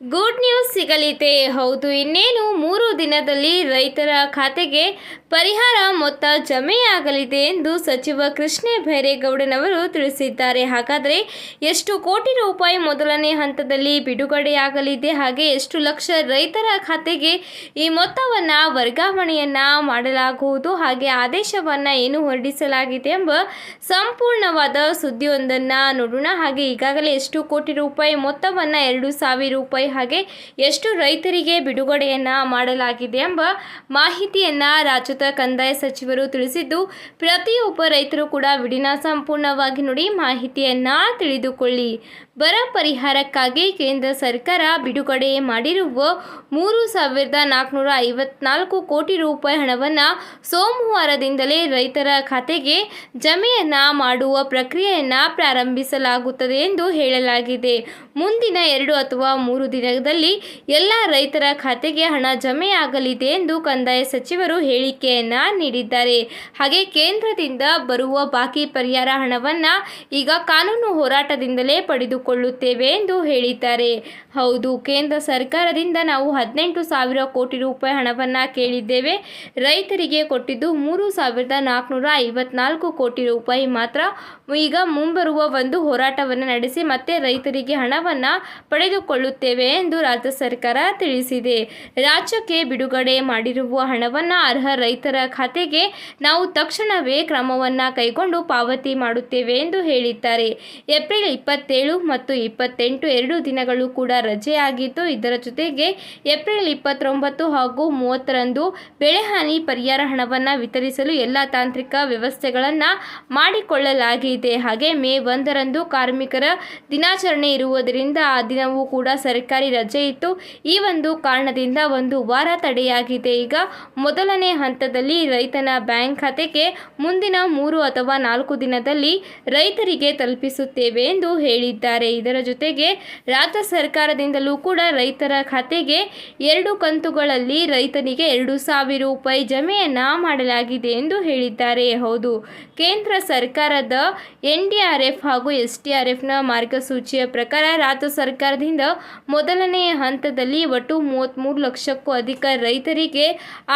Good news ಸಿಗಲಿದೆ. ಹೌದು, ಇನ್ನೇನು ಮೂರು ದಿನದಲ್ಲಿ ರೈತರ ಖಾತೆಗೆ ಪರಿಹಾರ ಮೊತ್ತ ಜಮೆಯಾಗಲಿದೆ ಎಂದು ಸಚಿವ ಕೃಷ್ಣ ಬೈರೇಗೌಡನವರು ತಿಳಿಸಿದ್ದಾರೆ. ಹಾಗಾದರೆ ಎಷ್ಟು ಕೋಟಿ ರೂಪಾಯಿ ಮೊದಲನೇ ಹಂತದಲ್ಲಿ ಬಿಡುಗಡೆಯಾಗಲಿದೆ? ಹಾಗೆ ಎಷ್ಟು ಲಕ್ಷ ರೈತರ ಖಾತೆಗೆ ಈ ಮೊತ್ತವನ್ನು ವರ್ಗಾವಣೆಯನ್ನು ಮಾಡಲಾಗುವುದು? ಹಾಗೆ ಆದೇಶವನ್ನು ಏನು ಹೊರಡಿಸಲಾಗಿದೆ ಎಂಬ ಸಂಪೂರ್ಣವಾದ ಸುದ್ದಿಯೊಂದನ್ನು ನೋಡೋಣ. ಹಾಗೆ ಈಗಾಗಲೇ ಎಷ್ಟು ಕೋಟಿ ರೂಪಾಯಿ ಮೊತ್ತವನ್ನು ಎರಡು ಸಾವಿರ ರೂಪಾಯಿ ಹಾಗೆ ಎಷ್ಟು ರೈತರಿಗೆ ಬಿಡುಗಡೆಯನ್ನ ಮಾಡಲಾಗಿದೆ ಎಂಬ ಮಾಹಿತಿಯನ್ನ ರಾಜ್ಯದ ಕಂದಾಯ ಸಚಿವರು ತಿಳಿಸಿದ್ದು ಪ್ರತಿಯೊಬ್ಬ ರೈತರು ಕೂಡ ವಿಡಿನ ಸಂಪೂರ್ಣವಾಗಿ ನೋಡಿ ಮಾಹಿತಿಯನ್ನ ತಿಳಿದುಕೊಳ್ಳಿ. ಬರ ಪರಿಹಾರಕ್ಕಾಗಿ ಕೇಂದ್ರ ಸರ್ಕಾರ ಬಿಡುಗಡೆ ಮಾಡಿರುವ ಮೂರು ಸಾವಿರದ ನಾಲ್ಕುನೂರ ಐವತ್ನಾಲ್ಕು ಕೋಟಿ ರೂಪಾಯಿ ಹಣವನ್ನು ಸೋಮವಾರದಿಂದಲೇ ರೈತರ ಖಾತೆಗೆ ಜಮೆಯನ್ನ ಮಾಡುವ ಪ್ರಕ್ರಿಯೆಯನ್ನು ಪ್ರಾರಂಭಿಸಲಾಗುತ್ತದೆ ಎಂದು ಹೇಳಲಾಗಿದೆ. ಮುಂದಿನ ಎರಡು ಅಥವಾ ಮೂರು ದಿನದಲ್ಲಿ ಎಲ್ಲ ರೈತರ ಖಾತೆಗೆ ಹಣ ಜಮೆಯಾಗಲಿದೆ ಎಂದು ಕಂದಾಯ ಸಚಿವರು ಹೇಳಿಕೆಯನ್ನ ನೀಡಿದ್ದಾರೆ. ಹಾಗೆ ಕೇಂದ್ರದಿಂದ ಬರುವ ಬಾಕಿ ಪರಿಹಾರ ಹಣವನ್ನು ಈಗ ಕಾನೂನು ಹೋರಾಟದಿಂದಲೇ ಪಡೆದುಕೊಳ್ಳುತ್ತೇವೆ ಎಂದು ಹೇಳಿದ್ದಾರೆ. ಹೌದು, ಕೇಂದ್ರ ಸರ್ಕಾರದಿಂದ ನಾವು ಹದಿನೆಂಟು ಸಾವಿರ ಕೋಟಿ ರೂಪಾಯಿ ಹಣವನ್ನು ಕೇಳಿದ್ದೇವೆ. ರೈತರಿಗೆ ಕೊಟ್ಟಿದ್ದು ಮೂರು ಸಾವಿರದ ನಾಲ್ಕುನೂರ ಐವತ್ನಾಲ್ಕು ಕೋಟಿ ರೂಪಾಯಿ ಮಾತ್ರ. ಈಗ ಮುಂಬರುವ ಒಂದು ಹೋರಾಟವನ್ನು ನಡೆಸಿ ಮತ್ತೆ ರೈತರಿಗೆ ಹಣವನ್ನು ಪಡೆದುಕೊಳ್ಳುತ್ತೇವೆ. ಎಂದು ರಾಜ್ಯ ಸರ್ಕಾರ ತಿಳಿಸಿದೆ. ರಾಜ್ಯಕ್ಕೆ ಬಿಡುಗಡೆ ಮಾಡಿರುವ ಹಣವನ್ನು ಅರ್ಹ ರೈತರ ಖಾತೆಗೆ ನಾವು ತಕ್ಷಣವೇ ಕ್ರಮವನ್ನು ಕೈಗೊಂಡು ಪಾವತಿ ಮಾಡುತ್ತೇವೆ ಎಂದು ಹೇಳಿದ್ದಾರೆ. ಏಪ್ರಿಲ್ ಇಪ್ಪತ್ತೇಳು ಮತ್ತು ಇಪ್ಪತ್ತೆಂಟು ಎರಡು ದಿನಗಳು ಕೂಡ ರಜೆಯಾಗಿದ್ದು, ಇದರ ಜೊತೆಗೆ ಏಪ್ರಿಲ್ ಇಪ್ಪತ್ತೊಂಬತ್ತು ಹಾಗೂ ಮೂವತ್ತರಂದು ಬೆಳೆಹಾನಿ ಪರಿಹಾರ ಹಣವನ್ನು ವಿತರಿಸಲು ಎಲ್ಲ ತಾಂತ್ರಿಕ ವ್ಯವಸ್ಥೆಗಳನ್ನು ಮಾಡಿಕೊಳ್ಳಲಾಗಿದೆ. ಹಾಗೆ ಮೇ ಒಂದರಂದು ಕಾರ್ಮಿಕರ ದಿನಾಚರಣೆ ಇರುವುದರಿಂದ ಆ ದಿನವೂ ಕೂಡ ಸರ್ಕಾರಿ ರಜೆ ಇತ್ತು ಈ ಒಂದು ಕಾರಣದಿಂದ ಒಂದು ವಾರ ತಡೆಯಾಗಿದೆ. ಈಗ ಮೊದಲನೇ ಹಂತದಲ್ಲಿ ರೈತನ ಬ್ಯಾಂಕ್ ಖಾತೆಗೆ ಮುಂದಿನ ಮೂರು ಅಥವಾ ನಾಲ್ಕು ದಿನದಲ್ಲಿ ರೈತರಿಗೆ ತಲುಪಿಸುತ್ತೇವೆ ಎಂದು ಹೇಳಿದ್ದಾರೆ. ಇದರ ಜೊತೆಗೆ ರಾಜ್ಯ ಸರ್ಕಾರದಿಂದಲೂ ಕೂಡ ರೈತರ ಖಾತೆಗೆ ಎರಡು ಕಂತುಗಳಲ್ಲಿ ರೈತನಿಗೆ ಎರಡು ಸಾವಿರ ರೂಪಾಯಿ ಜಮೆಯನ್ನು ಮಾಡಲಾಗಿದೆ ಎಂದು ಹೇಳಿದ್ದಾರೆ. ಹೌದು, ಕೇಂದ್ರ ಸರ್ಕಾರದ ಎನ್ ಡಿ ಆರ್ ಎಫ್ ಹಾಗೂ ಎಸ್ ಟಿ ಆರ್ ಎಫ್ನ ಮಾರ್ಗಸೂಚಿಯ ಪ್ರಕಾರ ರಾಜ್ಯ ಸರ್ಕಾರದಿಂದ ಮೊದಲನೇ ಹಂತದಲ್ಲಿ ಒಟ್ಟು ಮೂವತ್ತ್ಮೂರು ಲಕ್ಷಕ್ಕೂ ಅಧಿಕ ರೈತರಿಗೆ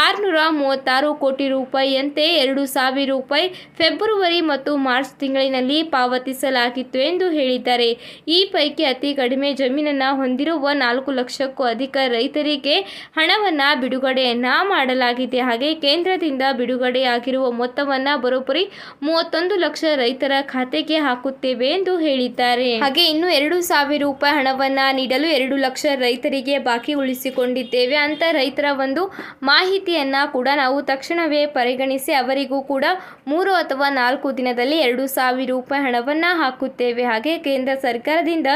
ಆರುನೂರ ಮೂವತ್ತಾರು ಕೋಟಿ ರೂಪಾಯಿಯಂತೆ ಎರಡು ಸಾವಿರ ರೂಪಾಯಿ ಫೆಬ್ರವರಿ ಮತ್ತು ಮಾರ್ಚ್ ತಿಂಗಳಿನಲ್ಲಿ ಪಾವತಿಸಲಾಗಿತ್ತು ಎಂದು ಹೇಳಿದ್ದಾರೆ. ಈ ಪೈಕಿ ಅತಿ ಕಡಿಮೆ ಜಮೀನನ್ನು ಹೊಂದಿರುವ ನಾಲ್ಕು ಲಕ್ಷಕ್ಕೂ ಅಧಿಕ ರೈತರಿಗೆ ಹಣವನ್ನು ಬಿಡುಗಡೆಯನ್ನ ಮಾಡಲಾಗಿದೆ. ಹಾಗೆ ಕೇಂದ್ರದಿಂದ ಬಿಡುಗಡೆಯಾಗಿರುವ ಮೊತ್ತವನ್ನು ಬರೋಬ್ಬರಿ ಮೂವತ್ತೊಂದು ಲಕ್ಷ ರೈತರ ಖಾತೆಗೆ ಹಾಕುತ್ತೇವೆ ಎಂದು ಹೇಳಿದ್ದಾರೆ. ಹಾಗೆ ಇನ್ನು ಎರಡು ಸಾವಿರ ರೂಪಾಯಿ ಹಣವನ್ನು ನೀಡಲು ಎರಡು ಲಕ್ಷ ರೈತರಿಗೆ ಬಾಕಿ ಉಳಿಸಿಕೊಂಡಿದ್ದೇವೆ ಅಂತ ರೈತರ ಒಂದು ಮಾಹಿತಿಯನ್ನು ಕೂಡ ನಾವು ತಕ್ಷಣವೇ ಪರಿಗಣಿಸಿ ಅವರಿಗೂ ಕೂಡ ಮೂರು ಅಥವಾ ನಾಲ್ಕು ದಿನದಲ್ಲಿ ಎರಡು ಸಾವಿರ ರೂಪಾಯಿ ಹಣವನ್ನು ಹಾಕುತ್ತೇವೆ. ಹಾಗೆ ಕೇಂದ್ರ ಸರ್ಕಾರದಿಂದ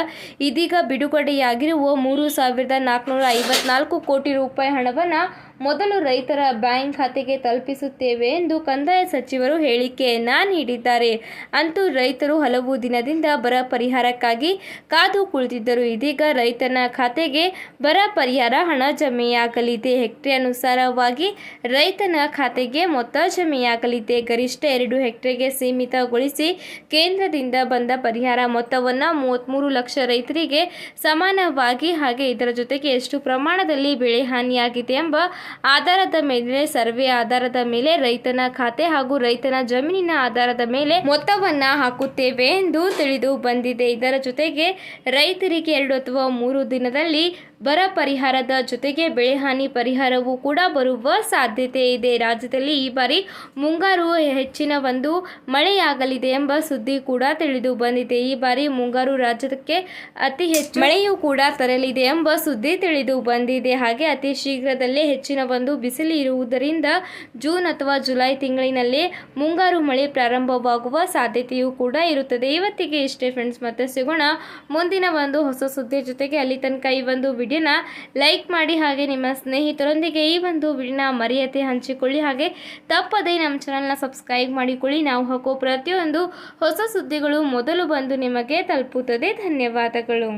ಇದೀಗ ಬಿಡುಗಡೆಯಾಗಿರುವ ಮೂರು ಸಾವಿರದ ನಾಲ್ಕುನೂರ ಐವತ್ನಾಲ್ಕು ಕೋಟಿ ರೂಪಾಯಿ ಹಣವನ್ನು ಮೊದಲು ರೈತರ ಬ್ಯಾಂಕ್ ಖಾತೆಗೆ ತಲುಪಿಸುತ್ತೇವೆ ಎಂದು ಕಂದಾಯ ಸಚಿವರು ಹೇಳಿಕೆಯನ್ನ ನೀಡಿದ್ದಾರೆ. ಅಂತೂ ರೈತರು ಹಲವು ದಿನದಿಂದ ಬರ ಪರಿಹಾರಕ್ಕಾಗಿ ಕಾದು ಕುಳಿತಿದ್ದರು. ಇದೀಗ ರೈತನ ಖಾತೆಗೆ ಬರ ಪರಿಹಾರ ಹಣ ಜಮೆಯಾಗಲಿದೆ. ಹೆಕ್ಟೇ ಅನುಸಾರವಾಗಿ ರೈತನ ಖಾತೆಗೆ ಮೊತ್ತ ಜಮೆಯಾಗಲಿದೆ. ಗರಿಷ್ಠ ಎರಡು ಹೆಕ್ಟೇರ್ಗೆ ಸೀಮಿತಗೊಳಿಸಿ ಕೇಂದ್ರದಿಂದ ಬಂದ ಪರಿಹಾರ ಮೊತ್ತವನ್ನು ಮೂವತ್ತ್ಮೂರು ಲಕ್ಷ ರೈತರಿಗೆ ಸಮಾನವಾಗಿ ಹಾಗೆ ಇದರ ಜೊತೆಗೆ ಎಷ್ಟು ಪ್ರಮಾಣದಲ್ಲಿ ಬೆಳೆ ಹಾನಿಯಾಗಿದೆ ಎಂಬ ಆಧಾರದ ಮೇಲೆ, ಸರ್ವೆ ಆಧಾರದ ಮೇಲೆ ರೈತನ ಖಾತೆ ಹಾಗೂ ರೈತನ ಜಮೀನಿನ ಆಧಾರದ ಮೇಲೆ ಮೊತ್ತವನ್ನ ಹಾಕುತ್ತೇವೆ ಎಂದು ತಿಳಿದು ಬಂದಿದೆ. ಇದರ ಜೊತೆಗೆ ರೈತರಿಗೆ ಎರಡು ಅಥವಾ ಮೂರು ದಿನದಲ್ಲಿ ಬರ ಪರಿಹಾರದ ಜೊತೆಗೆ ಬೆಳೆಹಾನಿ ಪರಿಹಾರವೂ ಕೂಡ ಬರುವ ಸಾಧ್ಯತೆ ಇದೆ. ರಾಜ್ಯದಲ್ಲಿ ಈ ಬಾರಿ ಮುಂಗಾರು ಹೆಚ್ಚಿನ ಒಂದು ಮಳೆಯಾಗಲಿದೆ ಎಂಬ ಸುದ್ದಿ ಕೂಡ ತಿಳಿದು ಬಂದಿದೆ. ಈ ಬಾರಿ ಮುಂಗಾರು ರಾಜ್ಯಕ್ಕೆ ಅತಿ ಹೆಚ್ಚು ಮಳೆಯೂ ಕೂಡ ತರಲಿದೆ ಎಂಬ ಸುದ್ದಿ ತಿಳಿದು ಬಂದಿದೆ. ಹಾಗೆ ಅತಿ ಶೀಘ್ರದಲ್ಲೇ ಹೆಚ್ಚಿನ ಒಂದು ಬಿಸಿಲು ಇರುವುದರಿಂದ ಜೂನ್ ಅಥವಾ ಜುಲೈ ತಿಂಗಳಿನಲ್ಲಿ ಮುಂಗಾರು ಮಳೆ ಪ್ರಾರಂಭವಾಗುವ ಸಾಧ್ಯತೆಯೂ ಕೂಡ ಇರುತ್ತದೆ. ಇವತ್ತಿಗೆ ಇಷ್ಟೇ ಫ್ರೆಂಡ್ಸ್ ಮತ್ತೆ ಸಿಗೋಣ. ಮುಂದಿನ ಒಂದು ಹೊಸ ಸುದ್ದಿ ಜೊತೆಗೆ ಅಲ್ಲಿ ತನಕ ಈ ಒಂದು ವಿಡಿಯೋನ ಲೈಕ್ ಮಾಡಿ ಹಾಗೆ ನಿಮ್ಮ ಸ್ನೇಹಿತರೊಂದಿಗೆ ಈ ಒಂದು ವಿಡಿಯೋನ ಮರ್ಯಾದೆ ಹಂಚಿಕೊಳ್ಳಿ. ಹಾಗೆ ತಪ್ಪದೇ ನಮ್ಮ ಚಾನಲ್ನ ಸಬ್ಸ್ಕ್ರೈಬ್ ಮಾಡಿಕೊಳ್ಳಿ. ನಾವು ಹಾಕೋ ಪ್ರತಿಯೊಂದು ಹೊಸ ಸುದ್ದಿಗಳು ಮೊದಲು ಬಂದು ನಿಮಗೆ ತಲುಪುತ್ತದೆ. ಧನ್ಯವಾದಗಳು.